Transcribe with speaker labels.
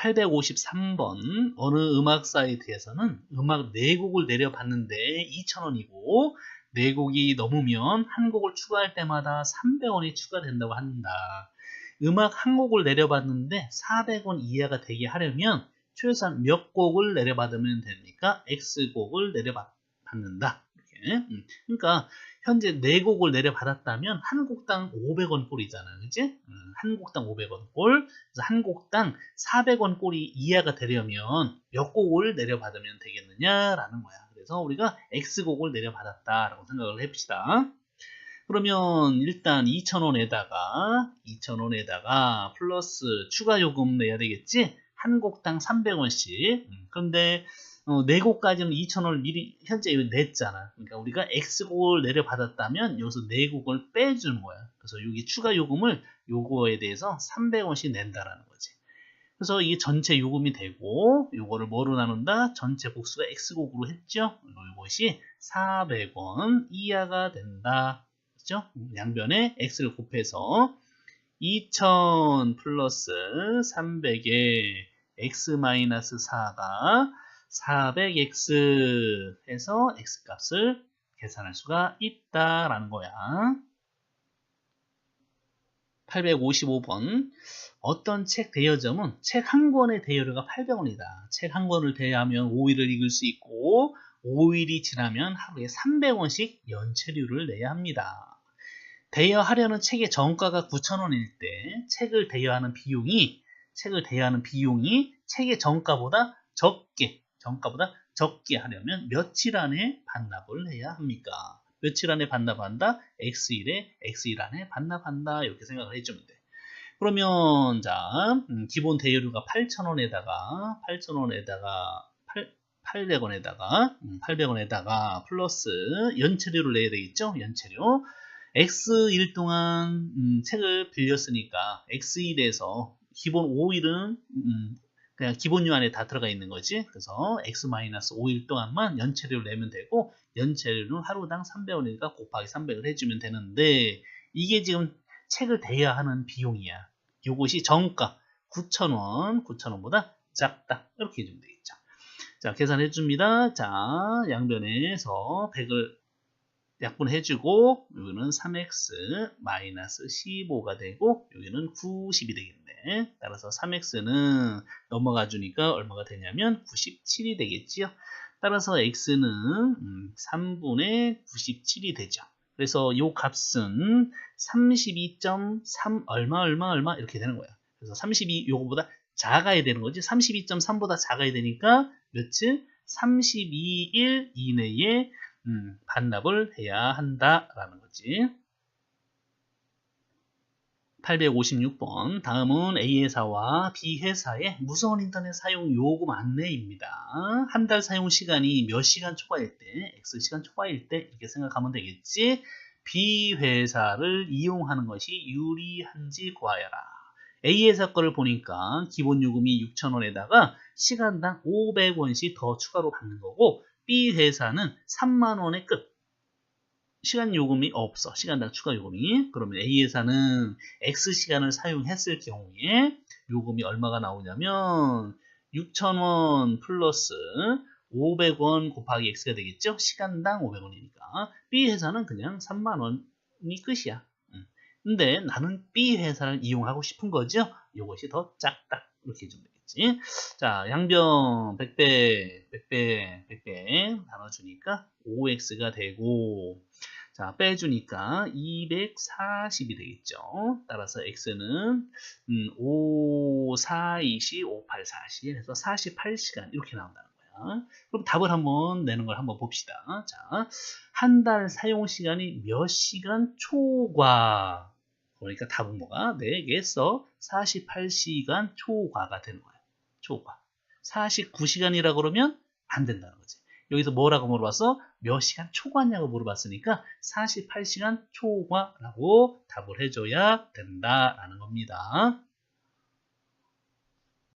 Speaker 1: 853번 어느 음악 사이트에서는 음악 4곡을 내려봤는데 2,000원이고 4곡이 넘으면 한 곡을 추가할 때마다 300원이 추가된다고 한다. 음악 한 곡을 내려봤는데 400원 이하가 되게 하려면 최소한 몇 곡을 내려받으면 됩니까? X곡을 내려받는다. 음. 그러니까 현재 4곡을 내려받았다면 한 곡당 500원 꼴이잖아. 그지? 음, 한 곡당 500원 꼴. 그래서 한 곡당 400원 꼴이 이하가 되려면 몇 곡을 내려받으면 되겠느냐라는 거야. 그래서 우리가 X곡을 내려받았다라고 생각을 해봅시다. 그러면 일단 2,000원에다가 2,000원에다가 플러스 추가 요금 내야 되겠지? 한 곡당 300원씩. 음, 그런데 어, 4곡까지는 2,000원을 미리 현재 냈잖아. 그러니까 우리가 X곡을 내려받았다면 여기서 4곡을 빼주는 거야. 그래서 여기 추가 요금을 요거에 대해서 300원씩 낸다라는 거지. 그래서 이게 전체 요금이 되고 요거를 뭐로 나눈다? 전체 곡수가 X곡으로 했죠. 이것이 400원 이하가 된다. 그죠? 양변에 X를 곱해서 2000 플러스 300에 X-4가 400x 해서 x값을 계산할 수가 있다라는 거야. 855번 어떤 책 대여점은 책 한 권의 대여료가 800원이다. 책 한 권을 대여하면 5일을 읽을 수 있고 5일이 지나면 하루에 300원씩 연체료를 내야 합니다. 대여하려는 책의 정가가 9,000원일 때 책을 대여하는 비용이 책을 대여하는 비용이 책의 정가보다 적게 정가보다 적게 하려면 며칠 안에 반납을 해야 합니까? 며칠 안에 반납한다? X1에 X1 안에 반납한다. 이렇게 생각을 해주면 돼. 그러면 자 음, 기본 대여료가 8,000원에다가 8,000원에다가 8, 800원에다가 음, 800원에다가 플러스 연체료를 내야 되겠죠? 연체료. X1 동안 음, 책을 빌렸으니까 X1에서 기본 5일은 음, 그냥 기본료 안에 다 들어가 있는 거지. 그래서 x-5일 동안만 연체료를 내면 되고 연체료는 하루당 300원이니까 곱하기 300을 해주면 되는데 이게 지금 책을 대야 하는 비용이야. 이것이 정가 9,000원, 9,000원보다 작다. 이렇게 해주면 되겠죠. 자, 계산해 줍니다. 자, 양변에서 100을 약분해주고 여기는 3x 마이너스 15가 되고 여기는 90이 되겠네. 따라서 3x는 넘어가 주니까 얼마가 되냐면 97이 되겠지요. 따라서 x는 3분의 97이 되죠. 그래서 이 값은 32.3 얼마 얼마 얼마 이렇게 되는 거야. 그래서 32 요거보다 작아야 되는 거지. 32.3보다 작아야 되니까 며칠? 32일 이내에 음, 반납을 해야 한다라는 거지. 856번 다음은 A회사와 B회사의 무선 인터넷 사용 요금 안내입니다. 한 달 사용 시간이 몇 시간 초과일 때, X시간 초과일 때 이렇게 생각하면 되겠지. B회사를 이용하는 것이 유리한지 구하여라. A회사 거를 보니까 기본 요금이 6,000원에다가 시간당 500원씩 더 추가로 받는 거고 B 회사는 3만 원의 끝. 시간 요금이 없어. 시간당 추가 요금이. 그러면 A 회사는 X 시간을 사용했을 경우에 요금이 얼마가 나오냐면 6,000원 플러스 500원 곱하기 X가 되겠죠? 시간당 500원이니까. B 회사는 그냥 3만 원이 끝이야. 근데 나는 B 회사를 이용하고 싶은 거죠? 이것이 더 작다. 이렇게 좀 되겠지. 자, 양변 100배, 100배, 100배 나눠주니까 5x가 되고 자, 빼주니까 240이 되겠죠. 따라서 x는 음, 5, 4, 20, 5, 8, 40 해서 48시간 이렇게 나온다는 거야. 그럼 답을 한번 내는 걸 한번 봅시다. 자, 한 달 사용 시간이 몇 시간 초과 그러니까 답은 뭐가? 4개에서 48시간 초과가 되는 거예요. 초과. 49시간이라 그러면 안 된다는 거지. 여기서 뭐라고 물어봤어? 몇 시간 초과냐고 물어봤으니까 48시간 초과라고 답을 해줘야 된다라는 겁니다.